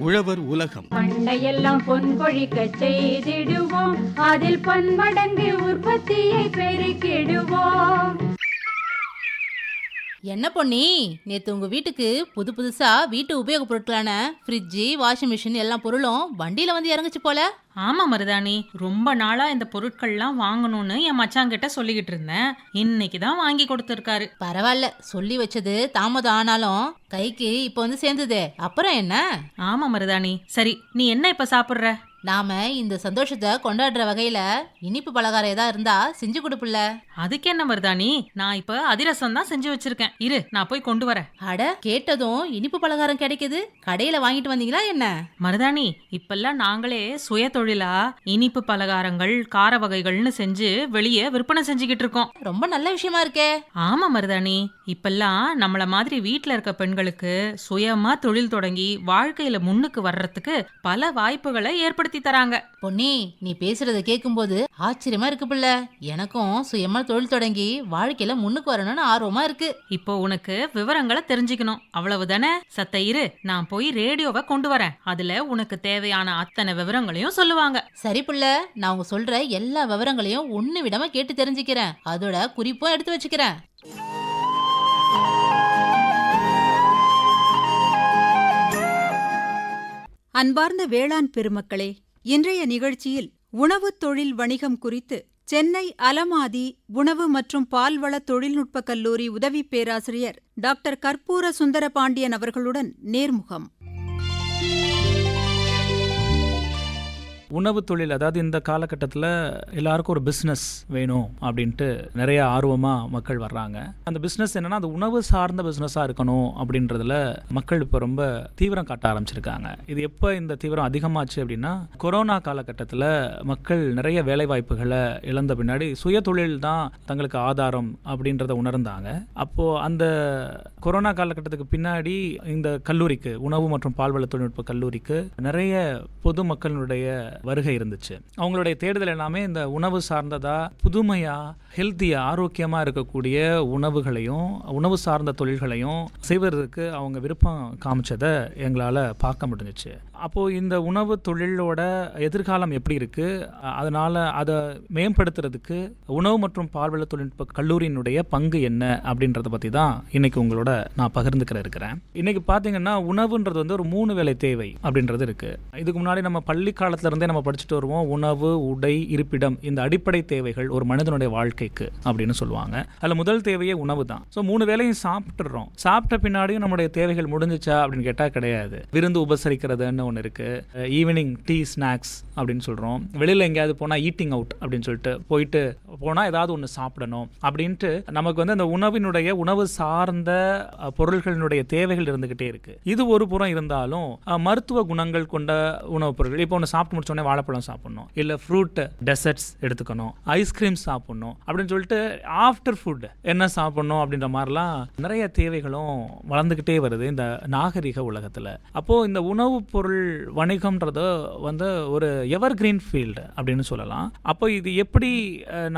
உழவர் உலகம். பண்டையெல்லாம் பொன் கொழிக்க செய்திடுவோம். அதில் பன்மடங்கு உற்பத்தியை பெருக்கிடுவோம். என்ன பொன்னி? நேத்து உங்க வீட்டுக்கு புது புதுசா வீட்டு உபயோக பொருட்களான ஃப்ரிட்ஜு வாஷிங் மிஷின் எல்லா பொருளும் வண்டியில வந்து இறங்குச்சு போல. ஆமா மருதாணி ரொம்ப நாளா இந்த பொருட்கள்லாம் வாங்கணும்னு என் மச்சாங்கிட்ட சொல்லிக்கிட்டு இருந்தேன். இன்னைக்கு தான் வாங்கி கொடுத்துருக்காரு. பரவாயில்ல சொல்லி வச்சது தாமதம் ஆனாலும் கைக்கு இப்போ வந்து சேர்ந்ததே. அப்புறம் என்ன? ஆமா மருதாணி. சரி நீ என்ன இப்ப சாப்பிடுற? நாம இந்த சந்தோஷத்தை கொண்டாடுற வகையில இனிப்பு பலகாரம் ஏதா இருந்தா செஞ்சு கொடுப்புல அதுக்கு என்ன மருதாணி? நான் இப்ப அதிரசம் தான் செஞ்சு வச்சிருக்கேன். இரு நான் போய் கொண்டு வரேன். அட கேட்டதும் இனிப்பு பலகாரம் கிடைக்குது. கடையில வாங்கிட்டு வந்தீங்களா என்ன? மருதாணி இப்பெல்லாம் நாங்களே சுய தொழிலா இனிப்பு பலகாரங்கள் கார வகைகள்னு செஞ்சு வெளியே விற்பனை செஞ்சுக்கிட்டு இருக்கோம். ரொம்ப நல்ல விஷயமா இருக்கே. ஆமா மருதாணி இப்பெல்லாம் நம்மள மாதிரி வீட்ல இருக்க பெண்களுக்கு சுயமா தொழில் தொடங்கி வாழ்க்கையில முன்னுக்கு வர்றதுக்கு பல வாய்ப்புகளை ஏற்படுத்தி தராங்க. பொன்னி நீ பேசுறத கேட்கும்போது ஆச்சரியமா இருக்கு புள்ள. எனக்கும் சுயமா தொழில் தொடங்கி வாழ்க்கையில முன்னுக்கு வரணும்னு ஆர்வமா இருக்கு. இப்போ உனக்கு விவரங்களை தெரிஞ்சுக்கணும். அவ்வளவுதானே? சத்த இரு நான் போய் ரேடியோவை கொண்டு வரேன். அதுல உனக்கு தேவையான அத்தனை விவரங்களையும் சொல்லுவாங்க. சரி புள்ள நான் உங்க சொல்ற எல்லா விவரங்களையும் ஒண்ணு விடாம கேட்டு தெரிஞ்சுக்கிறேன். அதோட குறிப்பும் எடுத்து வச்சுக்கிறேன். அன்பார்ந்த வேளாண் பெருமக்களே இன்றைய நிகழ்ச்சியில் உணவுத் தொழில் வணிகம் குறித்து சென்னை அலமாதி உணவு மற்றும் பால்வள தொழில்நுட்பக் கல்லூரி உதவி பேராசிரியர் டாக்டர் கற்பூர சுந்தரபாண்டியன் அவர்களுடன் நேர்முகம். உணவு தொழில் அதாவது இந்த காலகட்டத்தில் எல்லாருக்கும் ஒரு பிஸ்னஸ் வேணும் அப்படின்ட்டு நிறைய ஆர்வமாக மக்கள் வர்றாங்க. அந்த பிஸ்னஸ் என்னென்னா அது உணவு சார்ந்த பிஸ்னஸாக இருக்கணும் அப்படின்றதுல மக்கள் இப்போ ரொம்ப தீவிரம் காட்ட ஆரம்பிச்சிருக்காங்க. இது எப்போ இந்த தீவிரம் அதிகமாச்சு அப்படின்னா கொரோனா காலகட்டத்தில் மக்கள் நிறைய வேலைவாய்ப்புகளை இழந்த பின்னாடி சுய தொழில் தான் தங்களுக்கு ஆதாரம் அப்படின்றத உணர்ந்தாங்க. அப்போது அந்த கொரோனா காலகட்டத்துக்கு பின்னாடி இந்த கல்லூரிக்கு உணவு மற்றும் பால்வள தொழில்நுட்ப கல்லூரிக்கு நிறைய பொதுமக்களுடைய வருகை இருந்துச்சு. அவங்களுடைய தேடுதல் எல்லாமே இந்த உணவு சார்ந்ததாக புதுமையாக ஹெல்த்தியாக ஆரோக்கியமாக இருக்கக்கூடிய உணவுகளையும் உணவு சார்ந்த தொழில்களையும் செய்வதற்கு அவங்க விருப்பம் காமிச்சதை எங்களால் பார்க்க முடிஞ்சிச்சு. அப்போது இந்த உணவு தொழிலோட எதிர்காலம் எப்படி இருக்குது அதனால் அதை மேம்படுத்துறதுக்கு உணவு மற்றும் பால்வள தொழில்நுட்ப கல்லூரியினுடைய பங்கு என்ன அப்படின்றத பற்றி தான் இன்றைக்கி உங்களோட நான் பகிர்ந்துக்கிற இருக்கிறேன். இன்றைக்கி பார்த்தீங்கன்னா உணவுன்றது வந்து ஒரு மூணு வேளை தேவை அப்படின்றது இருக்குது இதுக்கு முன்னாடி நம்ம பள்ளி காலத்துலேருந்தே நம்ம படிச்சுட்டு வருவோம். உணவு உடை இருப்பிடம் இந்த அடிப்படை தேவைகள் ஒரு மனிதனுடைய வாழ்க்கைக்கு அப்படின்னு சொல்லுவாங்க. அதில் முதல் தேவையே உணவு தான். ஸோ மூணு வேலையும் சாப்பிட்டுறோம் சாப்பிட்ட பின்னாடியும் நம்முடைய தேவைகள் முடிஞ்சிச்சா அப்படின்னு கேட்டால் கிடையாது. விருந்து உபசரிக்கிறதுன்னு ஒன்று இருக்குது ஈவினிங் டீ ஸ்நாக்ஸ் அப்படின்னு சொல்கிறோம் வெளியில் எங்கேயாவது போனால் ஈட்டிங் அவுட் அப்படின்னு சொல்லிட்டு போயிட்டு போனால் ஏதாவது ஒன்று சாப்பிடணும் அப்படின்ட்டு நமக்கு வந்து அந்த உணவினுடைய உணவு சார்ந்த பொருள்களினுடைய தேவைகள் இருந்துகிட்டே இருக்கு. இது ஒரு புறம் இருந்தாலும் மருத்துவ குணங்கள் கொண்ட உணவுப் பொருட்கள். இப்போ ஒன்று சாப்பிட்டு முடிச்சோன்னே உடனே வாழைப்பழம் சாப்பிடணும். இல்லை ஃப்ரூட் டெசர்ட்ஸ் எடுத்துக்கணும். ஐஸ்கிரீம் சாப்பிடணும். அப்படின்னு சொல்லிட்டு ஆஃப்டர் ஃபுட் என்ன சாப்பிடணும் அப்படின்ற மாதிரிலாம் நிறைய தேவைகளும் வளர்ந்துக்கிட்டே வருது இந்த நாகரிக உலகத்தில். அப்போது இந்த உணவுப் பொருள் வணிகம்ன்றது வந்து ஒரு எவர் கிரீன் ஃபீல்டு அப்படின்னு சொல்லலாம். அப்போ இது எப்படி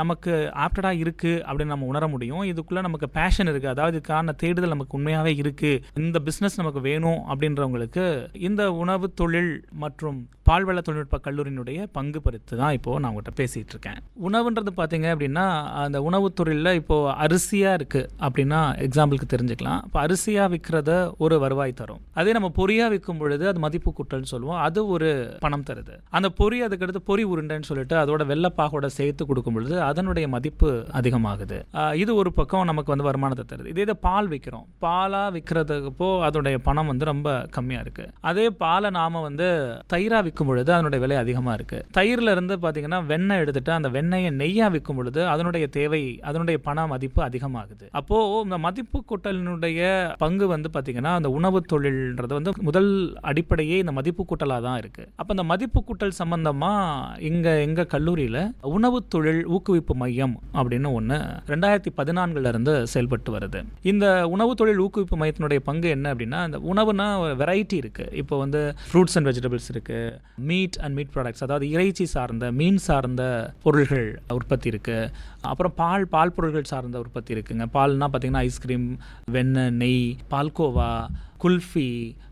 நமக்கு ஆப்டடாக இருக்குது அப்படின்னு நம்ம உணர முடியும். இதுக்குள்ளே நமக்கு பேஷன் இருக்குது அதாவது இதுக்கான தேடுதல் நமக்கு உண்மையாகவே இருக்குது இந்த பிஸ்னஸ் நமக்கு வேணும் அப்படின்றவங்களுக்கு இந்த உணவு தொழில் மற்றும் பால்வள தொழில்நுட்ப கல்லூரியினுடைய பங்கு பறித்து தான் இப்போது நான் உங்கள்கிட்ட பேசிகிட்டு இருக்கேன் உணவுன்றது பார்த்தீங்க அப்படின்னா அந்த உணவுத்துறையில் இப்போது அரிசியாக இருக்குது அப்படின்னா எக்ஸாம்பிளுக்கு தெரிஞ்சுக்கலாம். இப்போ அரிசியாக விற்கிறத ஒரு வருவாய் தரும். அதே நம்ம பொரியாக விற்கும் பொழுது அது மதிப்பு கூட்டல்னு சொல்லுவோம். அது ஒரு பணம் தருது. அந்த பொரி அதுக்கடுத்து பொரி உருண்டைன்னு சொல்லிட்டு அதோட வெள்ளப்பாகோட சேர்த்து கொடுக்கும் பொழுது அதனுடைய மதிப்பு அதிகமாகுது. இது ஒரு பக்கம் நமக்கு வந்து வருமானத்தை தருது. இதே இதை பால் விற்கிறோம் பாலாக விற்கிறதுப்போ அதோடைய பணம் வந்து ரொம்ப கம்மியாக இருக்குது அதே பாலை நாம் வந்து தயிராக விற்கும் பொழுது அதனுடைய விலை அதிகமாக இருக்குது தயிரில் இருந்து பார்த்தீங்கன்னா வெண்ணெய் எடுத்துட்டு அந்த வெண்ணெயை நெய்யாக விற்கும் பொழுது அதனுடைய தேவை அதனுடைய பண மதிப்பு அதிகமாகுது. அப்போது இந்த மதிப்பு கூட்டலினுடைய பங்கு வந்து பார்த்தீங்கன்னா அந்த உணவு தொழில்ன்றது வந்து முதல் அடிப்படையே இந்த மதிப்பு கூட்டலாக தான் இருக்குது அப்போ இந்த மதிப்பு கூட்டல் சம்பந்தமாக இங்கே எங்கள் கல்லூரியில் உணவு தொழில் ஊக்குவிப்பு மையம் அப்படின்னு ஒன்று ரெண்டாயிரத்தி பதினான்குலேருந்து செயல்பட்டு வருது. இந்த உணவு தொழில் ஊக்குவிப்பு மையத்தினுடைய பங்கு என்ன அப்படின்னா இந்த உணவுனா வெரைட்டி இருக்குது இப்போ வந்து ஃப்ரூட்ஸ் அண்ட் வெஜிடபிள்ஸ் இருக்குது மீட் அண்ட் மீட் ப்ராடக்ட்ஸ் அதாவது இறைச்சி சார்ந்த மீன் சார்ந்த பொருள்கள் உற்பத்தி இருக்குது அப்புறம் பால் பால் பொருட்கள் சார்ந்த உற்பத்தி இருக்குங்க. பால்னால் பார்த்தீங்கன்னா ஐஸ்கிரீம் வெண்ணெய் நெய் பால்கோவா குல்ஃபி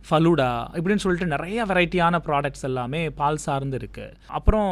ஃபலூடா இப்படின்னு சொல்லிட்டு நிறைய வெரைட்டியான ப்ராடக்ட்ஸ் எல்லாமே பால் சார்ந்து இருக்குது அப்புறம்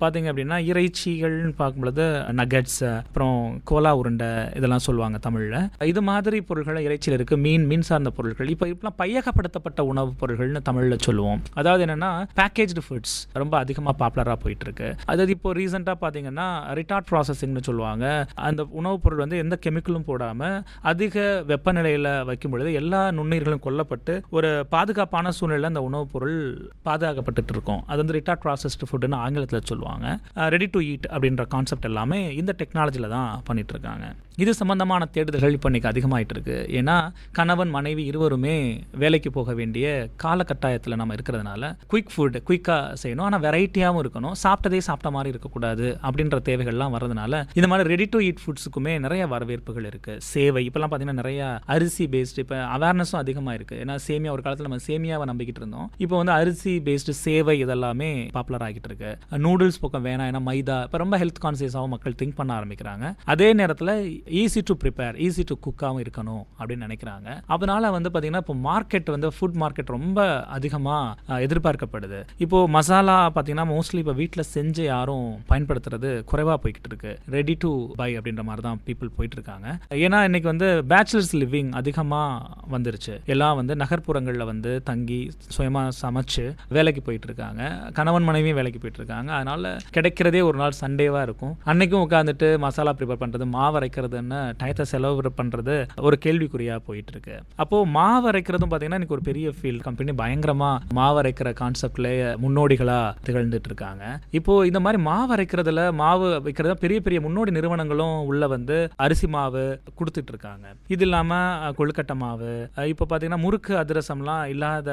பார்த்தீங்க அப்படின்னா இறைச்சிகள்னு பார்க்கும்பொழுது நகட்ஸ் அப்புறம் கோலா உருண்டை இதெல்லாம் சொல்லுவாங்க தமிழில். இது மாதிரி பொருட்கள் இறைச்சியில் இருக்குது மீன் மீன் சார்ந்த பொருட்கள் இப்போ இப்பெல்லாம் பையகப்படுத்தப்பட்ட உணவுப் பொருட்கள்னு தமிழில் சொல்லுவோம். அதாவது என்னென்னா பேக்கேஜ்டு ஃபுட்ஸ் ரொம்ப அதிகமாக பாப்புலராக போயிட்டுருக்கு. அதாவது இப்போ ரீசெண்டாக பார்த்தீங்கன்னா ரிட்டார்ட் ப்ராசஸிங்னு சொல்லுவாங்க. அந்த உணவுப் பொருள் வந்து எந்த கெமிக்கலும் போடாமல் அதிக வெப்பநிலையில் வைக்கும் பொழுது எல்லா நுண்ணுயிர்களும் கொல்லப்பட்டு ஒரு பாதுகாப்பான சூழ்நிலையில் அந்த உணவுப் பொருள் பாதுகாக்கப்பட்டு இருக்கும். அது வந்து ரிட்டார்ட் ப்ராசஸ்டு ஃபுட்டுன்னு ஆங்கிலத்தில் சொல்லுவாங்க. ரெடி டு ஈட் அப்படின்ற கான்செப்ட் எல்லாமே இந்த டெக்னாலஜியில் தான் பண்ணிட்டு இருக்காங்க. இது சம்பந்தமான தேடுதல்கள் இப்போ இன்றைக்கி அதிகமாகிட்டு இருக்கு. ஏன்னா கணவன் மனைவி இருவருமே வேலைக்கு போக வேண்டிய காலகட்டாயத்தில் நம்ம இருக்கிறதுனால குயிக் ஃபுட் குயிக்காக செய்யணும். ஆனால் வெரைட்டியாகவும் இருக்கணும். சாப்பிட்டதே சாப்பிட்ட மாதிரி இருக்கக்கூடாது அப்படின்ற தேவைகள்லாம் வரதுனால இந்த மாதிரி ரெடி டு ஈட் ஃபுட்ஸுக்குமே நிறைய வரவேற்புகள் இருக்குது சேவை இப்போலாம் பார்த்தீங்கன்னா நிறைய அரிசி பேஸ்டு இப்போ அவேர்னஸும் அதிகமாக இருக்குது ஏன்னா சேமியா ஒரு காலத்தில் நம்ம சேமியாவை நம்பிக்கிட்டு இருந்தோம். இப்போ வந்து அரிசி பேஸ்டு சேவை இதெல்லாமே பாப்புலர் ஆகிட்டு இருக்கு. நூடுல்ஸ் பக்கம் வேணாம். ஏன்னா மைதா இப்போ ரொம்ப ஹெல்த் கான்சியஸாகவும் மக்கள் திங்க் பண்ண ஆரம்பிக்கிறாங்க. அதே நேரத்தில் easy to prepare easy to குக்காகவும் இருக்கணும் அப்படின்னு நினைக்கிறாங்க. அதனால வந்து பார்த்தீங்கன்னா இப்போ மார்க்கெட் வந்து ஃபுட் மார்க்கெட் ரொம்ப அதிகமாக எதிர்பார்க்கப்படுது. இப்போ மசாலா பார்த்தீங்கன்னா மோஸ்ட்லி இப்போ வீட்டில் செஞ்சு யாரும் பயன்படுத்துறது குறைவாக போய்கிட்டு இருக்கு. ரெடி டு பை அப்படின்ற மாதிரி தான் பீப்புள் போயிட்டு இருக்காங்க. ஏன்னா இன்னைக்கு வந்து பேச்சுலர்ஸ் லிவிங் அதிகமாக வந்துருச்சு. எல்லாம் வந்து நகர்ப்புறங்களில் வந்து தங்கி சுயமாக சமைச்சு வேலைக்கு போயிட்டு இருக்காங்க கணவன் மனைவியும் வேலைக்கு போயிட்டு இருக்காங்க அதனால கிடைக்கிறதே ஒரு நாள் சண்டேவாக இருக்கும். அன்னைக்கும் உட்காந்துட்டு மசாலா ப்ரிப்பேர் பண்ணுறது மாவு அரைக்கிறதுன்னு டயத்தை செலவு பண்ணுறது ஒரு கேள்விக்குறியாக போயிட்டு இருக்கு அப்போது மாவு அரைக்கிறதும் பார்த்தீங்கன்னா இன்னைக்கு ஒரு பெரிய ஃபீல்ட் கம்பெனி பயங்கரமாக மாவு அரைக்கிற கான்செப்ட்லேயே முன்னோடிகளாக திகழ்ந்துட்டு இருக்காங்க இப்போது இந்த மாதிரி மாவு அரைக்கிறதுல மாவு வைக்கிறத பெரிய பெரிய முன்னோடி நிறுவனங்களும் உள்ள வந்து அரிசி மாவு கொடுத்துட்டு இருக்காங்க இது இல்லாமல் கொழுக்கட்டை மாவு இப்போ பார்த்தீங்கன்னா முறுக்கு அதிரசம்லாம் இல்லாத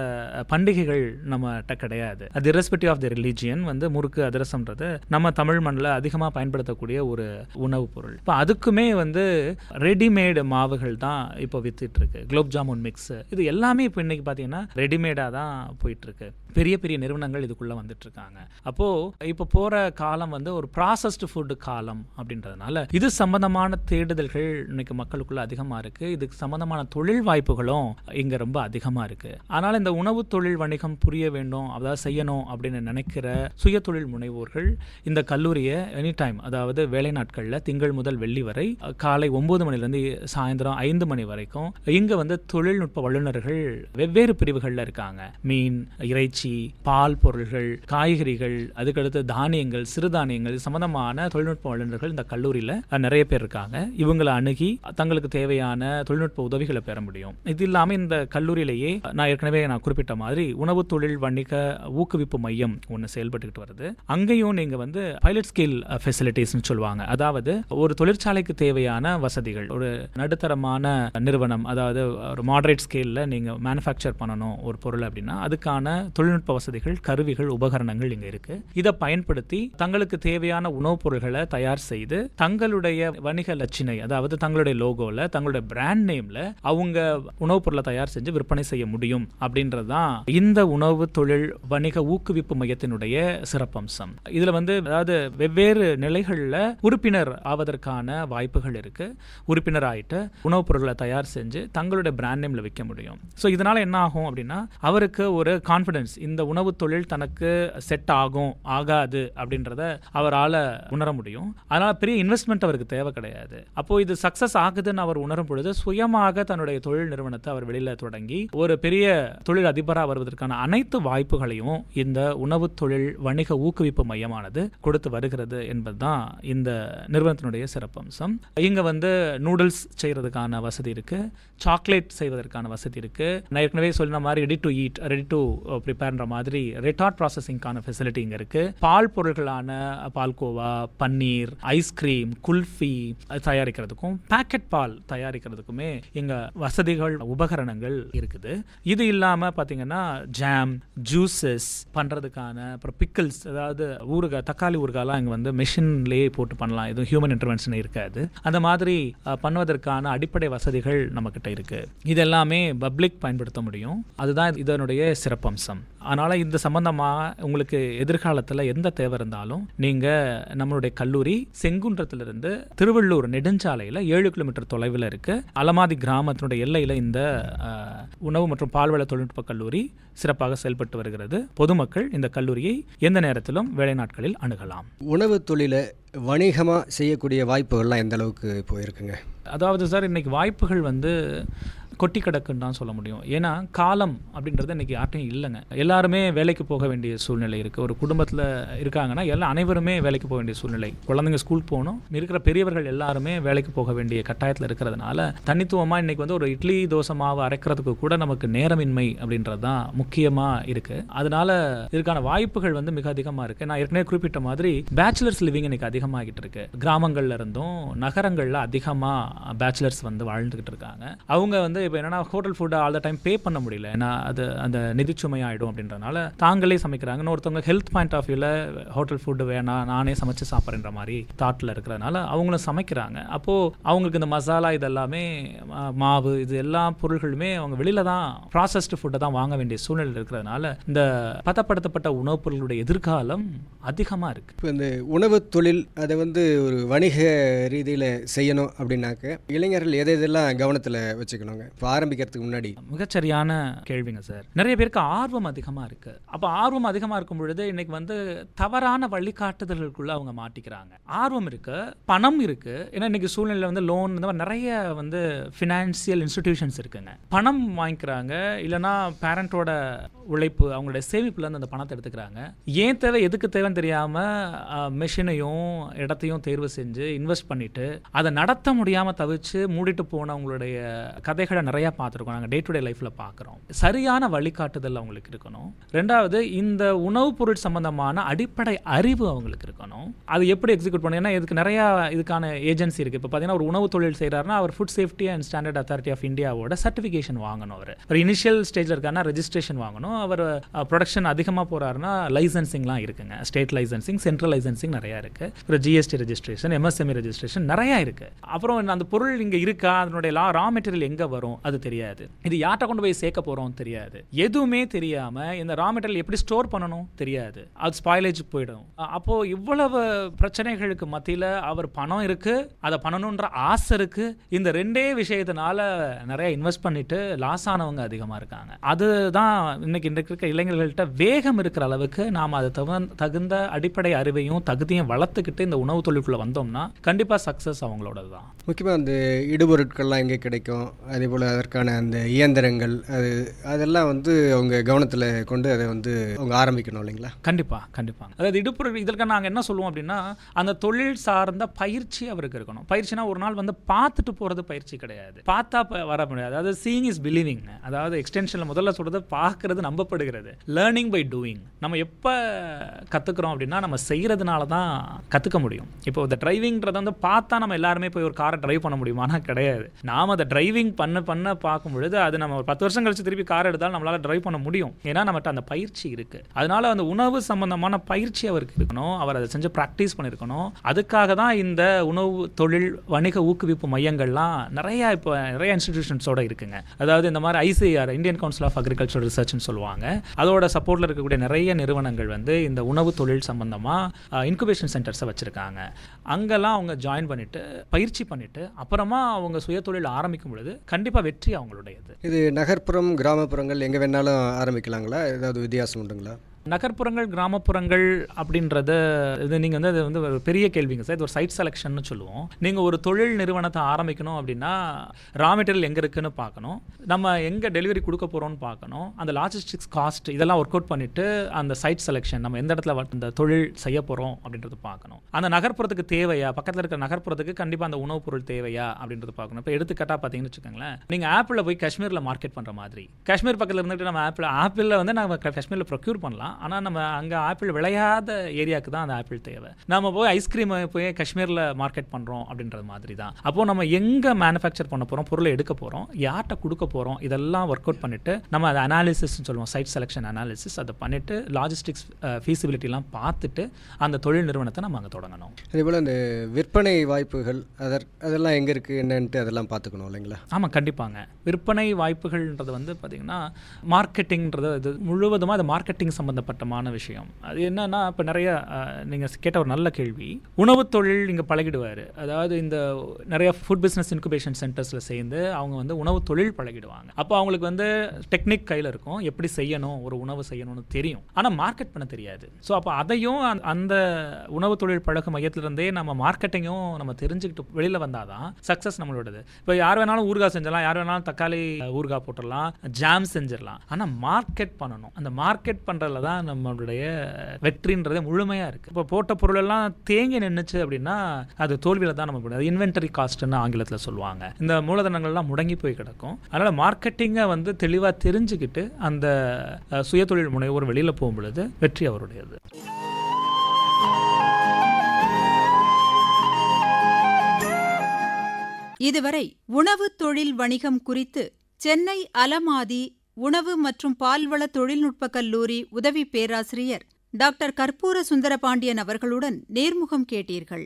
பண்டிகைகள் நம்மகிட்ட கிடையாது. அது irrespective ஆஃப் த ரிலீஜியன் வந்து முறுக்கு அதிரசம்ன்றது நம்ம தமிழ் மண்ணில் அதிகமாக பயன்படுத்தக்கூடிய ஒரு உணவுப் பொருள். இப்போ அதுக்குமே வந்து ரெடிமேடு மாவுகள் தான் இப்போ வித்துட்டு இருக்கு குலோப் ஜாமுன் மிக்ஸ் இது எல்லாமே இப்போ இன்னைக்கு பார்த்தீங்கன்னா ரெடிமேடாக தான் போயிட்டு இருக்கு பெரிய பெரிய நிறுவனங்கள் இதுக்குள்ளே வந்துட்டு இருக்காங்க இப்போ போகிற காலம் வந்து ஒரு ப்ராசஸ்டு ஃபுட் காலம் அப்படின்றதுனால இது சம்மந்தமான தேடுதல்கள் இன்னைக்கு மக்களுக்குள்ள அதிகமாக இருக்குது இதுக்கு சம்மந்தமான தொழில் வாய்ப்பு வாய்ப்புகளும் இங்கே ரொம்ப அதிகமாக இருக்குது அதனால் இந்த உணவு தொழில் வணிகம் புரிய வேண்டும் அதாவது செய்யணும் அப்படின்னு நினைக்கிற சுய தொழில் முனைவோர்கள் இந்த கல்லூரியை எனி டைம் அதாவது வேலை நாட்களில் திங்கள் முதல் வெள்ளி வரை காலை ஒம்பது மணிலேருந்து சாயந்தரம் ஐந்து மணி வரைக்கும் இங்கே வந்து தொழில்நுட்ப வல்லுநர்கள் வெவ்வேறு பிரிவுகளில் இருக்காங்க. மீன் இறைச்சி பால் பொருள்கள் காய்கறிகள் அதுக்கடுத்து தானியங்கள் சிறுதானியங்கள் சம்பந்தமான தொழில்நுட்ப வல்லுநர்கள் இந்த கல்லூரியில் நிறைய பேர் இருக்காங்க. இவங்களை அணுகி தங்களுக்கு தேவையான தொழில்நுட்ப உதவிகளை பெற முடியும். இது இல்லாமல் இந்த கல்லூரியிலேயே நான் ஏற்கனவே நான் குறிப்பிட்ட மாதிரி உணவு தொழில் வணிக ஊக்குவிப்பு மையம் ஒன்று செயல்பட்டுக்கிட்டு வருது. அங்கேயும் நீங்கள் வந்து பைலட் ஸ்கில் ஃபெசிலிட்டிஸ்னு சொல்லுவாங்க. அதாவது ஒரு தொழிற்சாலைக்கு தேவையான வசதிகள் ஒரு நடுத்தரமான நிறுவனம் அதாவது ஒரு மாடரேட் ஸ்கேலில் நீங்கள் மேனுஃபேக்சர் பண்ணணும் ஒரு பொருள் அப்படின்னா அதுக்கான தொழில்நுட்ப வசதிகள் கருவிகள் உபகரணங்கள் இங்கே இருக்குது இதை பயன்படுத்தி தங்களுக்கு தேவையான உணவுப் பொருள்களை தயார் செய்து தங்களுடைய வணிக லட்சினை அதாவது தங்களுடைய லோகோவில் தங்களுடைய பிராண்ட் நேமில் அவங்க உணவுப் பொருளை தயார் செஞ்சு விற்பனை செய்ய முடியும் அப்படின்றது தான் இந்த உணவு தொழில் வணிக ஊக்குவிப்பு மையத்தினுடைய சிறப்பம்சம். இதில் வந்து அதாவது வெவ்வேறு நிலைகளில் உறுப்பினர் ஆவதற்கான வாய்ப்புகள் இருக்கு. உறுப்பினர் ஆகிட்டு உணவுப் பொருளை தயார் செஞ்சு தங்களுடைய பிராண்ட் நேம்ல விற்க முடியும். ஸோ இதனால் என்ன ஆகும் அப்படின்னா அவருக்கு ஒரு கான்ஃபிடென்ஸ் இந்த உணவு தொழில் தனக்கு செட் ஆகும் ஆகாது அப்படின்றத அவரால் உணர முடியும். அதனால் பெரிய இன்வெஸ்ட்மெண்ட் அவருக்கு தேவை கிடையாது. அப்போது இது சக்சஸ் ஆகுதுன்னு அவர் உணரும் பொழுது சுயமாக தன்னுடைய தொழில் நிறுவனத்தை அவர் வெளியில தொடங்கி ஒரு பெரிய தொழில் அதிபராக வருவதற்கான அனைத்து வாய்ப்புகளையும் இந்த உணவு தொழில் வணிக ஊக்குவிப்பு மையமானது கொடுத்து வருகிறது என்பதுதான் இந்த நிறுவனத்தினுடைய சிறப்பம்சம். இங்க வந்து நூடுல்ஸ் செய்யறதுக்கான வசதி இருக்கு. சாக்லேட் செய்வதற்கான வசதி இருக்கு. நான் ஏற்கனவே சொன்ன மாதிரி ready to eat ready to ப்ரிப்பேர்ன்ற மாதிரி ரெட்டார்ட் ப்ராசஸிங்கான ஃபெசிலிட்டி இங்கே இருக்கு. பால் பொருட்களான பால்கோவா பன்னீர் ஐஸ்கிரீம் குல்ஃபி அது தயாரிக்கிறதுக்கும் பாக்கெட் பால் தயாரிக்கிறதுக்குமே இங்கே வசதிகள் உபகரணங்கள் இருக்குது. இது இல்லாமல் பார்த்தீங்கன்னா ஜாம் ஜூஸஸ் பண்றதுக்கான அப்புறம் பிக்கிள்ஸ் அதாவது ஊறுகாய் தக்காளி ஊறுகாலாம் இங்கே வந்து மெஷின்லேயே போட்டு பண்ணலாம். எதுவும் ஹியூமன் இன்டர்வென்ஷன் இருக்காது. அந்த மாதிரி பண்ணுவதற்கான அடிப்படை வசதிகள் நம்மக்கிட்ட இருக்குது இது எல்லாமே பப்ளிக் பயன்படுத்த முடியும். அதுதான் இதனுடைய சிறப்பம்சம். அதனால் இந்த சம்பந்தமாக உங்களுக்கு எதிர்காலத்தில் எந்த தேவை இருந்தாலும் நீங்கள் நம்மளுடைய கல்லூரி செங்குன்றத்திலிருந்து திருவள்ளூர் நெடுஞ்சாலையில் ஏழு கிலோமீட்டர் தொலைவில் இருக்குது அலமாதி கிராமத்தினுடைய எல்லையில் இந்த உணவு மற்றும் பால்வள தொழில்நுட்ப கல்லூரி சிறப்பாக செயல்பட்டு வருகிறது. பொதுமக்கள் இந்த கல்லூரியை எந்த நேரத்திலும் வேலை நாட்களில் அணுகலாம். உணவு தொழிலை வணிகமாக செய்யக்கூடிய வாய்ப்புகள்லாம் எந்த அளவுக்கு இப்போ இருக்குங்க அதாவது சார் இன்னைக்கு வாய்ப்புகள் வந்து கொட்டி கிடக்குன்னு தான் சொல்ல முடியும். ஏன்னா காலம் அப்படின்றது இன்றைக்கி யார்ட்டையும் இல்லைங்க. எல்லாருமே வேலைக்கு போக வேண்டிய சூழ்நிலை இருக்குது ஒரு குடும்பத்தில் இருக்காங்கன்னா எல்லாம் அனைவருமே வேலைக்கு போக வேண்டிய சூழ்நிலை. குழந்தைங்க ஸ்கூல் போகணும். இருக்கிற பெரியவர்கள் எல்லாருமே வேலைக்கு போக வேண்டிய கட்டாயத்தில் இருக்கிறதுனால தனித்துவமாக இன்னைக்கு வந்து ஒரு இட்லி தோசை மாவு அரைக்கிறதுக்கு கூட நமக்கு நேரமின்மை அப்படின்றது தான் முக்கியமாக இருக்குது அதனால இதுக்கான வாய்ப்புகள் வந்து மிக அதிகமாக இருக்குது நான் ஏற்கனவே குறிப்பிட்ட மாதிரி பேச்சுலர்ஸ் லிவிங் இன்னைக்கு அதிகமாகிட்டு இருக்கு. கிராமங்கள்ல இருந்தும் நகரங்களில் அதிகமாக பேச்சுலர்ஸ் வந்து வாழ்ந்துகிட்டு இருக்காங்க. அவங்க வந்து இப்போ என்னன்னா ஹோட்டல் ஃபுட்டை ஆல் த டைம் பே பண்ண முடியல. ஏன்னா அது அந்த நிதிச்சுமை ஆகிடும் அப்படின்றனால தாங்களே சமைக்கிறாங்க. ஒருத்தவங்க ஹெல்த் பாயிண்ட் ஆஃப் வியூவில் ஹோட்டல் ஃபுட்டு வேணாம் நானே சமைச்சு சாப்பிட்றேன்ற மாதிரி தாட்டில் இருக்கிறதுனால அவங்களும் சமைக்கிறாங்க. அப்போது அவங்களுக்கு இந்த மசாலா இதெல்லாமே மா- மாவு இது எல்லா பொருள்களுமே அவங்க வெளியில தான் ப்ராசஸ்டு ஃபுட்டை தான் வாங்க வேண்டிய சூழ்நிலை இருக்கிறதுனால இந்த பதப்படுத்தப்பட்ட உணவுப் பொருளுடைய எதிர்காலம் அதிகமாக இருக்குது இப்போ இந்த உணவு தொழில் அதை வந்து ஒரு வணிக ரீதியில் செய்யணும் அப்படின்னாக்க இளைஞர்கள் எதை எதெல்லாம் கவனத்தில் வச்சுக்கணுங்க? இப்போ ஆரம்பிக்கிறதுக்கு முன்னாடி. மிகச்சரியான கேள்விங்க சார். நிறைய பேருக்கு ஆர்வம் அதிகமாக இருக்கு. அப்போ ஆர்வம் அதிகமாக இருக்கும் பொழுது இன்னைக்கு வந்து தவறான வழிகாட்டுதல்களுக்குள்ள அவங்க மாட்டிக்கிறாங்க. ஆர்வம் இருக்கு பணம் இருக்கு. ஏன்னா இன்னைக்கு சூழ்நிலையில் வந்து லோன் இந்த மாதிரி நிறைய வந்து ஃபினான்சியல் இன்ஸ்டிடியூஷன்ஸ் இருக்குங்க. பணம் வாங்கிக்கிறாங்க இல்லைன்னா பேரண்ட்டோட உழைப்பு அவங்களுடைய சேமிப்புலேருந்து அந்த பணத்தை எடுத்துக்கிறாங்க. ஏன் தேவை எதுக்கு தேவைன்னு தெரியாமல் மெஷினையும் இடத்தையும் தேர்வு செஞ்சு இன்வெஸ்ட் பண்ணிட்டு அதை நடத்த முடியாமல் தவிச்சு மூடிட்டு போனவங்களுடைய கதைகளை நிறைய பார்த்துருக்கோம். நாங்கள் டே டு டே லைஃப்பில் பார்க்குறோம். சரியான வழிகாட்டுதல் அவங்களுக்கு இருக்கணும். ரெண்டாவது இந்த உணவுப் பொருள் சம்பந்தமான அடிப்படை அறிவு அவங்களுக்கு இருக்கணும். அது எப்படி எக்ஸிக்யூட் பண்ணணும்? ஏன்னா இதுக்கு நிறையா இதுக்கான ஏஜென்சி இருக்குது இப்போ பார்த்தீங்கன்னா ஒரு உணவு தொழில் செய்கிறாருன்னா அவர் food safety and standard authority of இந்தியாவோட சர்டிஃபிகேஷன் வாங்கணும் அவர். ஒரு இனிஷியல் ஸ்டேஜில் இருக்காருன்னா ரெஜிஸ்ட்ரேஷன் வாங்கணும். அவர் ப்ரொடக்ஷன் அதிகமாக போகிறாருன்னா லைசன்சிங்லாம் இருக்குங்க. ஸ்டேட் லைசன்சிங் சென்ட்ரல் லைசன்சிங் நிறையா இருக்குது அப்புறம் ஜிஎஸ்டி ரெஜிஸ்ட்ரேஷன் எம்எஸ்எம்இ ரெஜிஸ்ட்ரேஷன் நிறையா இருக்குது அப்புறம் அந்த பொருள் இங்கே இருக்கா? அதனுடைய லா ரா மெட்டீரியல் எங்கே வரும்? அது தெரியாது. இது யார்கிட்ட கொண்டு போய் சேர்க்க போகிறோம் தெரியாது. எதுவுமே தெரியாமல் இந்த ரா மெட்டீரியல் எப்படி ஸ்டோர் பண்ணணும் தெரியாது. அது ஸ்பாயிலேஜ் போயிடும். அப்போது அப்போ இவ்வளவு பிரச்சனைகளுக்கு மத்தியில் அவர் பணம் இருக்கு. அதை பண்ணணுன்ற ஆசை இருக்கு. இந்த ரெண்டே விஷயத்தினால நிறைய இன்வெஸ்ட் பண்ணிட்டு லாஸ் ஆனவங்க அதிகமாக இருக்காங்க. அதுதான் இன்னைக்கு இன்றைக்கு இருக்க இளைஞர்கள்ட்ட வேகம் இருக்கிற அளவுக்கு நாம் அது தகுந்த தகுந்த அடிப்படை அறிவையும் தகுதியும் வளர்த்துக்கிட்டு இந்த உணவு தொழிலுக்குள்ள வந்தோம்னா கண்டிப்பாக சக்ஸஸ் அவங்களோட தான் முக்கியமாக அந்த இடுபொருட்கள்லாம் எங்கே கிடைக்கும்? அதே போல் அதற்கான அந்த இயந்திரங்கள் அது அதெல்லாம் வந்து அவங்க கவனத்தில் கொண்டு அதை வந்து அவங்க ஆரம்பிக்கணும் இல்லைங்களா? கண்டிப்பாக கண்டிப்பாக அதாவது இடுப்புற இதற்கு நாங்கள் என்ன சொல்லுவோம் அப்படின்னா அந்த தொழில் சார்ந்த பயிற்சி அவருக்கு இருக்கணும். பயிற்சினா ஒரு நாள் வந்து பார்த்துட்டு போகிறது பயிற்சி கிடையாது. பார்த்தா வர முடியாது. அதாவது சீங் இஸ் பிலீவிங் அதாவது எக்ஸ்டென்ஷனில் முதல்ல சொல்கிறது பார்க்கறது நம்பப்படுகிறது. லேர்னிங் பை டூயிங் நம்ம எப்போ கற்றுக்குறோம் அப்படின்னா நம்ம செய்கிறதுனால தான் கற்றுக்க முடியும். இப்போ இந்த டிரைவிங்கிறத வந்து பார்த்தா நம்ம எல்லாருமே போய் ஒரு காரை டிரைவ் பண்ண முடியுமானா கிடையாது. நாம் அதை டிரைவிங் பண்ண பண்ண பார்க்கும் பொழுது அது நம்ம ஒரு பத்து வருஷம் கழிச்சு திருப்பி கார் எடுத்தாலும் நம்மளால டிரைவ் பண்ண முடியும். ஏன்னா நம்மகிட்ட அந்த பயிற்சி இருக்கு. அதனால அந்த உணவு சம்பந்தமான பயிற்சி அவருக்கு இருக்கணும். அவர் அதை செஞ்சு ப்ராக்டிஸ் பண்ணியிருக்கணும். அதுக்காக தான் இந்த உணவு தொழில் வணிக ஊக்குவிப்பு மையங்கள்லாம் நிறைய இப்போ நிறைய இன்ஸ்டிடியூஷன்ஸோட இருக்குங்க. அதாவது இந்த மாதிரி ICR Indian council of agriculture ரிசர்ச்னு சொல்லுவாங்க. அதோட சப்போர்ட்டில் இருக்கக்கூடிய நிறைய நிறுவனங்கள் வந்து இந்த உணவு தொழில் சம்பந்தமாக இன்குபேஷன் சென்டர்ஸை வச்சுருக்காங்க. அங்கெல்லாம் அவங்க ஜாயின் பண்ணிட்டு பயிற்சி பண்ணிட்டு அப்புறமா அவங்க சுயதொழில் ஆரம்பிக்கும் பொழுது கண்டிப்பாக வெற்றி அவங்களுடையது. இது நகர்ப்புறம் கிராமப்புறங்கள் எங்கே வேணாலும் ஆரம்பிக்கலாங்களா? ஏதாவது வித்தியாசம் உண்டுங்களா? நகர்ப்புறங்கள் கிராமப்புறங்கள் அப்படின்றத இது நீங்கள் வந்து அது வந்து ஒரு பெரிய கேள்விங்க சார். இது ஒரு சைட் செலெக்ஷன்னு சொல்லுவோம். நீங்கள் ஒரு தொழில் நிறுவனத்தை ஆரம்பிக்கணும் அப்படின்னா ரா மெட்டீரியல் எங்கே இருக்குன்னு பார்க்கணும். நம்ம எங்கே டெலிவரி கொடுக்க போகிறோம்னு பார்க்கணும். அந்த லாஜிஸ்டிக்ஸ் காஸ்ட் இதெல்லாம் ஒர்க் அவுட் பண்ணிவிட்டு அந்த சைட் செலெக்ஷன் நம்ம எந்த இடத்துல இந்த தொழில் செய்ய போகிறோம் அப்படின்றது பார்க்கணும். அந்த நகர்ப்புறத்துக்கு தேவையா? பக்கத்தில் இருக்கிற நகர்ப்புறத்துக்கு கண்டிப்பாக அந்த உணவுப் பொருள் தேவையா? அப்படின்றது பார்க்கணும். இப்போ எடுத்துக்காட்டாக பார்த்தீங்கன்னு வச்சுக்கோங்களேன். நீங்கள் ஆப்பிளில் போய் காஷ்மீரில் மார்க்கெட் பண்ணுற மாதிரி. காஷ்மீர் பக்கத்தில் இருந்துட்டு நம்ம ஆப்பிள் ஆப்பிளில் வந்து நம்ம காஷ்மீரில் ப்ரொக்யூர் பண்ணலாம். ஆனால் நம்ம அங்கே ஆப்பிள் விளையாத ஏரியாவுக்கு தான் அந்த ஆப்பிள் தேவை. நம்ம போய் ஐஸ்கிரீம் போய் காஷ்மீரில் மார்க்கெட் பண்ணுறோம் அப்படின்றது மாதிரி தான் அப்போது நம்ம எங்கே மேனுஃபேக்சர் பண்ண போகிறோம் பொருளை எடுக்க போகிறோம் யார்கிட்ட கொடுக்க போகிறோம் இதெல்லாம் ஒர்க் அவுட் பண்ணிவிட்டு நம்ம அதை அனாலிசிஸ்னு சொல்லுவோம் சைட் செலெக்ஷன் அனாலிசிஸ் அதை பண்ணிவிட்டு லாஜிஸ்டிக்ஸ் ஃபீசிபிலிட்டிலாம் பார்த்துட்டு அந்த தொழில் நிறுவனத்தை நம்ம அங்கே தொடங்கணும். அதே போல் அந்த விற்பனை வாய்ப்புகள் அதற் அதெல்லாம் எங்கே இருக்குது என்னன்ட்டு அதெல்லாம் பார்த்துக்கணும் இல்லைங்களா? ஆமாம் கண்டிப்பாங்க. விற்பனை வாய்ப்புகள்ன்றது வந்து பார்த்திங்கன்னா மார்க்கெட்டிங்கிறது இது முழுவதுமாக அது மார்க்கெட்டிங் சம்மந்தப்பட்டமான விஷயம். அது என்னன்னா இப்போ நிறைய நீங்கள் கேட்ட ஒரு நல்ல கேள்வி. உணவு தொழில் இங்கே பழகிடுவார். அதாவது இந்த நிறைய ஃபுட் பிஸ்னஸ் இன்குபேஷன் சென்டர்ஸில் சேர்ந்து அவங்க வந்து உணவு தொழில் பழகிடுவாங்க. அப்போ அவங்களுக்கு வந்து டெக்னிக் கையில் இருக்கும். எப்படி செய்யணும்? ஒரு உணவு செய்யணும்னு தெரியும். ஆனால் மார்க்கெட் பண்ண தெரியாது. ஸோ அப்போ அதையும் அந்த- அந்த உணவு தொழில் பழக்க மையத்திலிருந்தே நம்ம மார்க்கெட்டிங்கும் நம்ம தெரிஞ்சுக்கிட்டு வெளியில் வந்தால் தான் சக்ஸஸ் நம்மளோடது. இப்போ யார் வேணாலும் ஊறுகாய் செஞ்சிடலாம். யார் வேணாலும் தக்காளி ஊறுகாய் போட்டுடலாம். ஜாம் செஞ்சிடலாம். ஆனால் மார்க்கெட் பண்ணணும். அந்த மார்க்கெட் பண்ணுறதுல தான் நம்மளுடைய வெற்றின்றதே முழுமையாக இருக்குது இப்போ போட்ட பொருளெல்லாம் தேங்கி நின்றுச்சு அப்படின்னா அது தோல்வியில் தான் நம்ம அது இன்வென்டரி காஸ்ட்னு ஆங்கிலத்தில் சொல்லுவாங்க. இந்த மூலதனங்கள்லாம் முடங்கி போய் கிடக்கும். அதனால் மார்க்கெட்டிங்கை வந்து தெளிவாக தெரிஞ்சுக்கிட்டு அந்த சுயதொழில் முனைவோர் வெளியில் போகும் பொழுது வெற்றி அவருடையது. இதுவரை உணவு தொழில் வணிகம் குறித்து சென்னை அலமாதி உணவு மற்றும் பால்வள தொழில்நுட்ப கல்லூரி உதவி பேராசிரியர் டாக்டர் கற்பூர சுந்தரபாண்டியன் அவர்களுடன் நேர்முகம் கேட்டீர்கள்.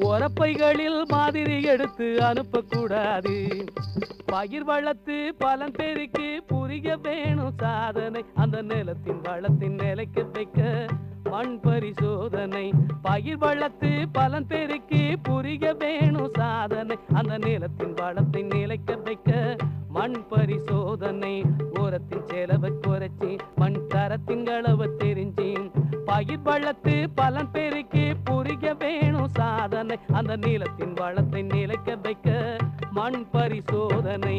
உரப்பைகளில் மாதிரி எடுத்து அனுப்பக்கூடாது. பயிர் வளர்த்து பலன் பெருக்கி புரிய வேணும் சாதனை. அந்த நிலத்தின் வளத்தின் நிலைக்கு வைக்க மண் பரிசோதனை பயிர் வளர்த்து பலன் பெருக்கி புரிய வேணும் சாதனை. அந்த நிலத்தின் வளத்தை நிலைக்க வைக்க மண் பரிசோதனை. ஓரத்தின் செலவை குறைச்சி மண் தரத்தின் அளவை தெரிஞ்சு. பயிர் வளர்த்து பலன் பெருக்கி புரிய வேணும் சாதனை. அந்த நிலத்தின் வளத்தை நிலைக்க வைக்க மண் பரிசோதனை.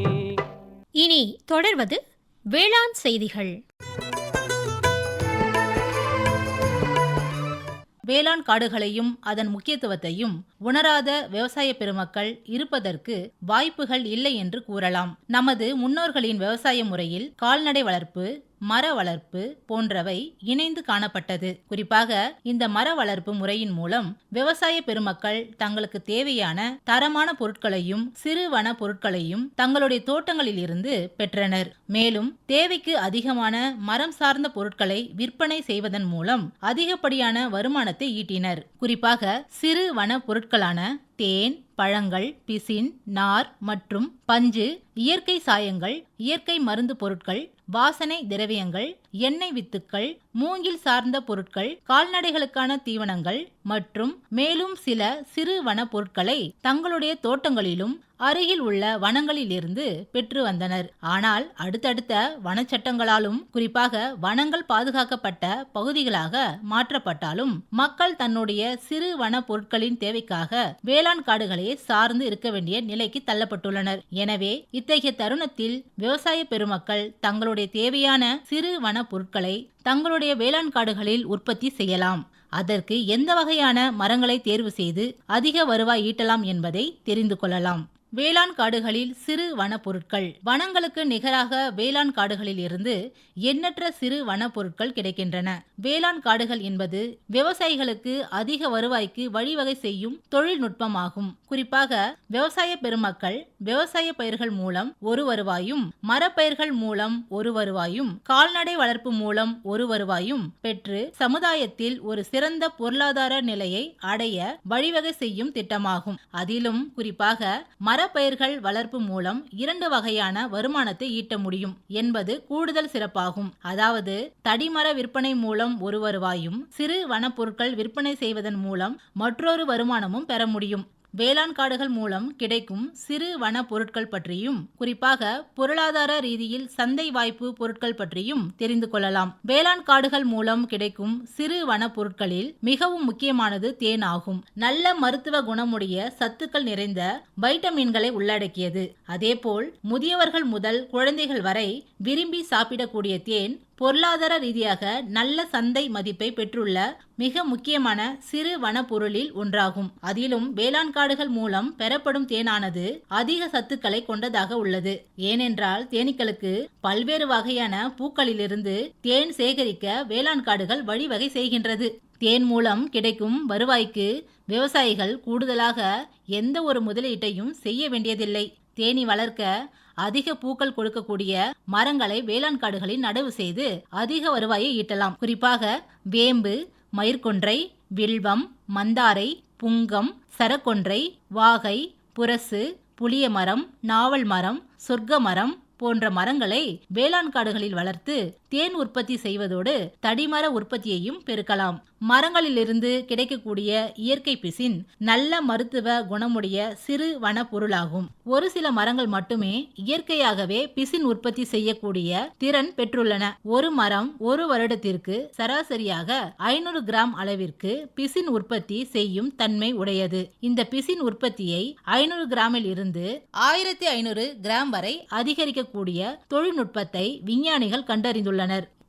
இனி தொடர்வது வேளாண் செய்திகள். வேளாண் காடுகளையும் அதன் முக்கியத்துவத்தையும் உணராத விவசாய பெருமக்கள் இருப்பதற்கு வாய்ப்புகள் இல்லை என்று கூறலாம். நமது முன்னோர்களின் விவசாய முறையில் கால்நடை வளர்ப்பு மர வளர்ப்பு போன்றவை இணைந்து காணப்பட்டது. குறிப்பாக இந்த மர வளர்ப்பு முறையின் மூலம் விவசாய பெருமக்கள் தங்களுக்கு தேவையான தரமான பொருட்களையும் சிறு வன பொருட்களையும் தங்களுடைய தோட்டங்களில் இருந்து பெற்றனர். மேலும் தேவைக்கு அதிகமான மரம் சார்ந்த பொருட்களை விற்பனை செய்வதன் மூலம் அதிகப்படியான வருமானத்தை ஈட்டினர். குறிப்பாக சிறு வன பொருட்களான தேன் பழங்கள் பிசின் நார் மற்றும் பஞ்சு இயற்கை சாயங்கள் இயற்கை மருந்து பொருட்கள் வாசனை திரவியங்கள் எண்ணெய் வித்துக்கள் மூங்கில் சார்ந்த பொருட்கள் கால்நடைகளுக்கான தீவனங்கள் மற்றும் மேலும் சில சிறு வன பொருட்களை தங்களுடைய தோட்டங்களிலும் அருகில் உள்ள வனங்களிலிருந்து பெற்று வந்தனர். ஆனால் அடுத்தடுத்த வனச்சட்டங்களாலும் குறிப்பாக வனங்கள் பாதுகாக்கப்பட்ட பகுதிகளாக மாற்றப்பட்டாலும் மக்கள் தன்னுடைய சிறு வன பொருட்களின் தேவைக்காக வேளாண் காடுகளே சார்ந்து இருக்க வேண்டிய நிலைக்கு தள்ளப்பட்டுள்ளனர். எனவே இத்தகைய தருணத்தில் விவசாய பெருமக்கள் தங்களுடைய தேவையான சிறு வன பொருட்களை தங்களுடைய வேளாண் காடுகளில் உற்பத்தி செய்யலாம். அதற்கு எந்த வகையான மரங்களை தேர்வு செய்து அதிக வருவாய் ஈட்டலாம் என்பதை தெரிந்து கொள்ளலாம். வேளாண் காடுகளில் சிறு வன பொருட்கள் வனங்களுக்கு நிகராக வேளாண் காடுகளில் இருந்து எண்ணற்ற சிறு வனப்பொருட்கள் கிடைக்கின்றன. வேளாண் காடுகள் என்பது விவசாயிகளுக்கு அதிக வருவாய்க்கு வழிவகை செய்யும் தொழில்நுட்பமாகும். குறிப்பாக விவசாய பெருமக்கள் விவசாய பயிர்கள் மூலம் ஒரு வருவாயும் மரப்பயிர்கள் மூலம் ஒரு வருவாயும் கால்நடை வளர்ப்பு மூலம் ஒரு வருவாயும் பெற்று சமுதாயத்தில் ஒரு சிறந்த பொருளாதார நிலையை அடைய வழிவகை செய்யும் திட்டமாகும். அதிலும் குறிப்பாக மரப்பயிர்கள் வளர்ப்பு மூலம் இரண்டு வகையான வருமானத்தை ஈட்ட முடியும் என்பது கூடுதல் சிறப்பாகும். அதாவது தடிமர விற்பனை மூலம் ஒரு வருவாயும் சிறு வனப்பொருட்கள் விற்பனை செய்வதன் மூலம் மற்றொரு வருமானமும் பெற முடியும். வேளாண் காடுகள் மூலம் கிடைக்கும் சிறு வன பொருட்கள் பற்றியும் குறிப்பாக பொருளாதார ரீதியில் சந்தை வாய்ப்பு பொருட்கள் பற்றியும் தெரிந்து கொள்ளலாம். வேளாண் காடுகள் மூலம் கிடைக்கும் சிறு வன பொருட்களில் மிகவும் முக்கியமானது தேன் ஆகும். நல்ல மருத்துவ குணமுடைய சத்துக்கள் நிறைந்த வைட்டமின்களை உள்ளடக்கியது. அதேபோல் முதியவர்கள் முதல் குழந்தைகள் வரை விரும்பி சாப்பிடக்கூடிய தேன் பொருளாதார ரீதியாக நல்ல சந்தை மதிப்பை பெற்றுள்ள மிக முக்கியமான சிறு வனப்பொருளில் ஒன்றாகும். அதிலும் வேளாண் காடுகள் மூலம் பெறப்படும் தேனானது அதிக சத்துக்களை கொண்டதாக உள்ளது. ஏனென்றால் தேனீக்களுக்கு பல்வேறு வகையான பூக்களிலிருந்து தேன் சேகரிக்க வேளாண் காடுகள் வழிவகை செய்கின்றது. தேன் மூலம் கிடைக்கும் வருவாய்க்கு விவசாயிகள் கூடுதலாக எந்த ஒரு முதலீட்டையும் செய்ய வேண்டியதில்லை. தேனி வளர்க்க அதிக பூக்கள் கொடுக்கக்கூடிய மரங்களை வேளாண் காடுகளில் நடவு செய்து அதிக வருவாயை ஈட்டலாம். குறிப்பாக வேம்பு மயிர்கொன்றை வில்வம் மந்தாரை புங்கம் சரக்கொன்றை வாகை புரசு புளிய மரம் நாவல் மரம் சொர்க்க மரம் போன்ற மரங்களை வேளாண் காடுகளில் வளர்த்து தேன் உற்பத்தி செய்வதோடு தடிமர உற்பத்தியையும் பெருக்கலாம். மரங்களிலிருந்து கிடைக்கக்கூடிய இயற்கை பிசின் நல்ல மருத்துவ குணமுடைய சிறு வன பொருளாகும் ஒரு சில மரங்கள் மட்டுமே இயற்கையாகவே பிசின் உற்பத்தி செய்யக்கூடிய திறன் பெற்றுள்ளன. ஒரு மரம் ஒரு வருடத்திற்கு சராசரியாக ஐநூறு கிராம் அளவிற்கு பிசின் உற்பத்தி செய்யும் தன்மை உடையது. இந்த பிசின் உற்பத்தியை ஐநூறு கிராமில் இருந்து ஆயிரத்தி ஐநூறு கிராம் வரை அதிகரிக்கக்கூடிய தொழில்நுட்பத்தை விஞ்ஞானிகள் கண்டறிந்துள்ளனர்.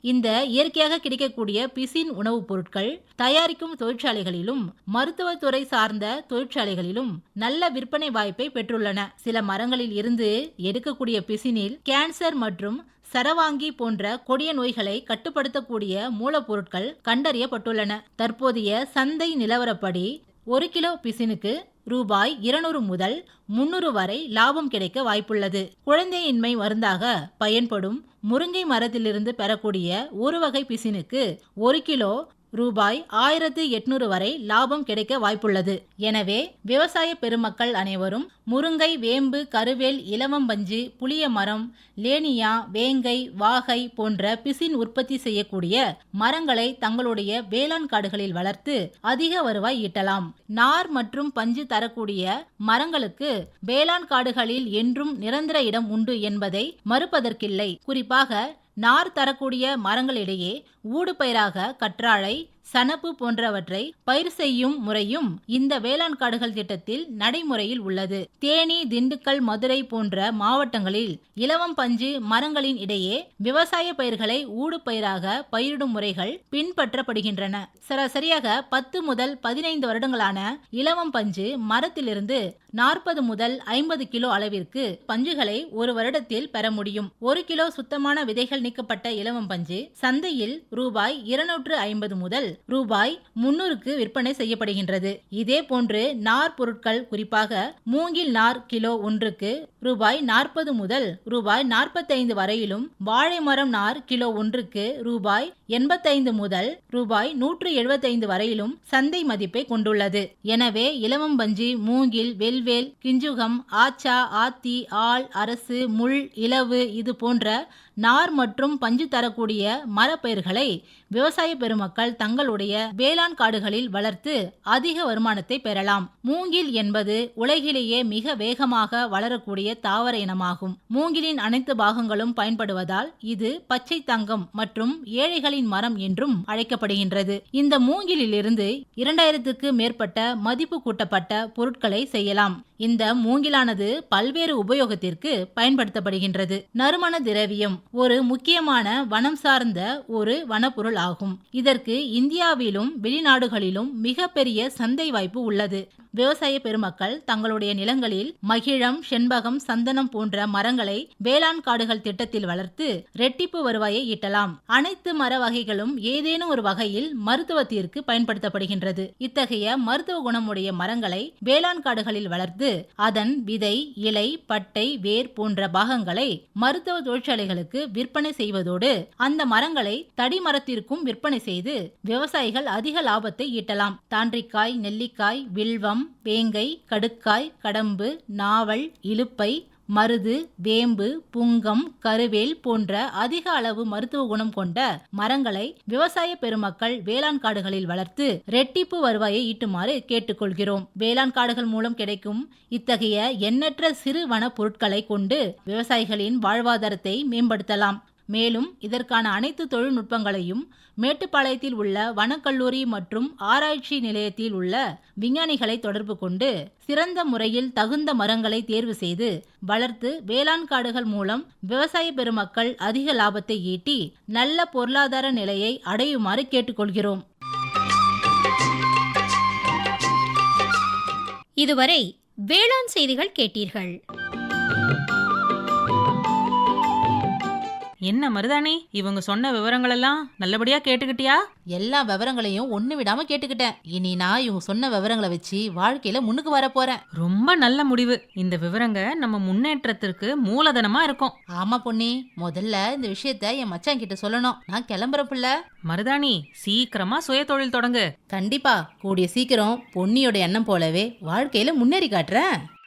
இந்த இயற்கையாக கிடைக்கக்கூடிய பிசின் உணவுப் பொருட்கள் தயாரிக்கும் தொழிற்சாலைகளிலும் மருத்துவத்துறை சார்ந்த தொழிற்சாலைகளிலும் நல்ல விற்பனை வாய்ப்பை பெற்றுள்ளன. சில மரங்களில் இருந்து எடுக்கக்கூடிய பிசினில் கேன்சர் மற்றும் சரவாங்கி போன்ற கொடிய நோய்களை கட்டுப்படுத்தக்கூடிய மூலப்பொருட்கள் கண்டறியப்பட்டுள்ளன. தற்போதைய சந்தை நிலவரப்படி ஒரு கிலோ பிசினுக்கு ரூபாய் இருநூறு முதல் முன்னூறு வரை லாபம் கிடைக்க வாய்ப்புள்ளது. குழந்தையின்மை மருந்தாக பயன்படும் முருங்கை மரத்திலிருந்து பெறக்கூடிய ஒரு வகை பிசினுக்கு ஒரு கிலோ ரூபாய் ஆயிரத்து எட்நூறு வரை லாபம் கிடைக்க வாய்ப்புள்ளது. எனவே விவசாய பெருமக்கள் அனைவரும் முருங்கை வேம்பு கருவேல் இலவம்பஞ்சு புளிய மரம் லேனியா வேங்கை வாகை போன்ற பிசின் உற்பத்தி செய்யக்கூடிய மரங்களை தங்களுடைய வேளாண் காடுகளில் வளர்த்து அதிக வருவாய் ஈட்டலாம். நார் மற்றும் பஞ்சு தரக்கூடிய மரங்களுக்கு வேளாண் காடுகளில் என்றும் நிரந்தர இடம் உண்டு என்பதை மறுப்பதற்கில்லை. குறிப்பாக நார் தரக்கூடிய மரங்களிடையே ஊடுபயிராக கற்றாழை சணப்பு போன்றவற்றை பயிர் செய்யும் முறையும் இந்த வேளாண் காடுகள் திட்டத்தில் நடைமுறையில் உள்ளது. தேனி திண்டுக்கல் மதுரை போன்ற மாவட்டங்களில் இலவம் பஞ்சு மரங்களின் இடையே விவசாய பயிர்களை ஊடு பயிராக பயிரிடும் முறைகள் பின்பற்றப்படுகின்றன. சராசரியாக பத்து முதல் பதினைந்து வருடங்களான இலவம் பஞ்சு மரத்திலிருந்து நாற்பது முதல் ஐம்பது கிலோ அளவிற்கு பஞ்சுகளை ஒரு வருடத்தில் பெற முடியும். ஒரு கிலோ சுத்தமான விதைகள் நீக்கப்பட்ட இலவம் பஞ்சு சந்தையில் ரூபாய் இருநூற்று ஐம்பது முதல் ரூபாய் முன்னூறுக்கு விற்பனை செய்யப்படுகின்றது. இதே போன்று நார் பொருட்கள் குறிப்பாக மூங்கில் நார் கிலோ ஒன்றுக்கு ரூபாய் நாற்பது முதல் ரூபாய் நாற்பத்தைந்து வரையிலும் வாழை மரம் நார் கிலோ ஒன்றுக்கு ரூபாய் எண்பத்தைந்து முதல் ரூபாய் நூற்று எழுபத்தைந்து வரையிலும் சந்தை மதிப்பை கொண்டுள்ளது. எனவே இலவம்பஞ்சு மூங்கில் வெல்வேல் கிஞ்சுகம் ஆச்சா ஆத்தி ஆள் அரசு முள் இலவு இது போன்ற நார் மற்றும் பஞ்சு தரக்கூடிய மரப்பயிர்களை விவசாய பெருமக்கள் தங்களுடைய வேளாண் காடுகளில் வளர்த்து அதிக வருமானத்தை பெறலாம். மூங்கில் என்பது உலகிலேயே மிக வேகமாக வளரக்கூடிய தாவர இனமாகும். மூங்கிலின் அனைத்து பாகங்களும் பயன்படுவதால் இது பச்சை தங்கம் மற்றும் ஏழைகளின் மரம் என்றும் அழைக்கப்படுகின்றது. இந்த மூங்கிலிலிருந்து இரண்டாயிரத்துக்கு மேற்பட்ட மதிப்பு கூட்டப்பட்ட பொருட்களை செய்யலாம். இந்த மூங்கிலானது பல்வேறு உபயோகத்திற்கு பயன்படுத்தப்படுகின்றது. நறுமண திரவியம் ஒரு முக்கியமான வனம் சார்ந்த ஒரு வனப்பொருள் ஆகும். இதற்கு இந்தியாவிலும் வெளிநாடுகளிலும் மிகப்பெரிய சந்தை வாய்ப்பு உள்ளது. விவசாய பெருமக்கள் தங்களுடைய நிலங்களில் மகிழம் செண்பகம் சந்தனம் போன்ற மரங்களை வேளாண் காடுகள் திட்டத்தில் வளர்த்து ரெட்டிப்பு வருவாயை ஈட்டலாம். அனைத்து மர வகைகளும் ஏதேனும் ஒரு வகையில் மருத்துவத்திற்கு பயன்படுத்தப்படுகின்றது. இத்தகைய மருத்துவ குணமுடைய மரங்களை வேளாண் காடுகளில் வளர்த்து அதன் விதை இலை பட்டை வேர் போன்ற பாகங்களை மருத்துவ தொழிற்சாலைகளுக்கு விற்பனை செய்வதோடு அந்த மரங்களை தடி மரத்திற்கும் விற்பனை செய்து விவசாயிகள் அதிக லாபத்தை ஈட்டலாம். தாண்டிக்காய் நெல்லிக்காய் வில்வம் வேங்கை கடுக்காய் கடம்பு நாவல் இலுப்பை மருது வேம்பு புங்கம் கருவேல் போன்ற அதிக அளவு மருத்துவ குணம் கொண்ட மரங்களை விவசாய பெருமக்கள் வேளாண் காடுகளில் வளர்த்து ரெட்டிப்பு வருவாயை ஈட்டுமாறு கேட்டுக்கொள்கிறோம். வேளாண் காடுகள் மூலம் கிடைக்கும் இத்தகைய எண்ணற்ற சிறு வன பொருட்களை கொண்டு விவசாயிகளின் வாழ்வாதாரத்தை மேம்படுத்தலாம். மேலும் இதற்கான அனைத்து தொழில்நுட்பங்களையும் மேட்டுப்பாளையத்தில் உள்ள வனக்கல்லூரி மற்றும் ஆராய்ச்சி நிலையத்தில் உள்ள விஞ்ஞானிகளை தொடர்பு கொண்டு சிறந்த முறையில் தகுந்த மரங்களை தேர்வு செய்து வளர்த்து வேளாண் காடுகள் மூலம் விவசாய பெருமக்கள் அதிக லாபத்தை ஈட்டி நல்ல பொருளாதார நிலையை அடையுமாறு கேட்டுக்கொள்கிறோம். இதுவரை வேளாண் செய்திகள் கேட்டீர்கள். என்ன மருதாணி இவங்க சொன்ன விவரங்கள் எல்லாம் நல்லபடியா கேட்டுக்கிட்டியா? எல்லா விவரங்களையும் ஒண்ணு விடாம கேட்டுக்கிட்டேன். இனி நான் இவங்க சொன்ன விவரங்களை வச்சு வாழ்க்கையில முன்னுக்கு வர போறேன். ரொம்ப நல்ல முடிவு. இந்த விவரங்க நம்ம முன்னேற்றத்திற்கு மூலதனமா இருக்கும். ஆமா பொன்னி முதல்ல இந்த விஷயத்த என் மச்சான் கிட்ட சொல்லணும். நான் கிளம்புற பிள்ளை. மருதாணி சீக்கிரமா சுய தொழில் தொடங்கு. கண்டிப்பா. கூடிய சீக்கிரம் பொன்னியோட எண்ணம் போலவே வாழ்க்கையில முன்னேறி காட்டுறேன்.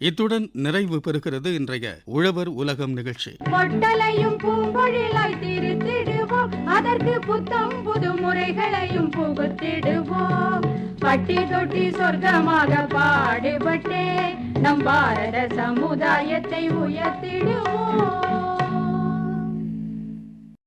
இத்துடன் நிறைவு பெறுகிறது இன்றைய உழவர் உலகம் நிகழ்ச்சி. பொட்டலையும் பூங்கொழிலாய் திருத்திடுவோம். அதற்கு புத்தம் புது முறைகளையும் புகுத்திடுவோம். பட்டி தொட்டி சொர்க்கமாக பாடுபட்டே நம் பாரத சமுதாயத்தை உயர்த்திடுவோம்.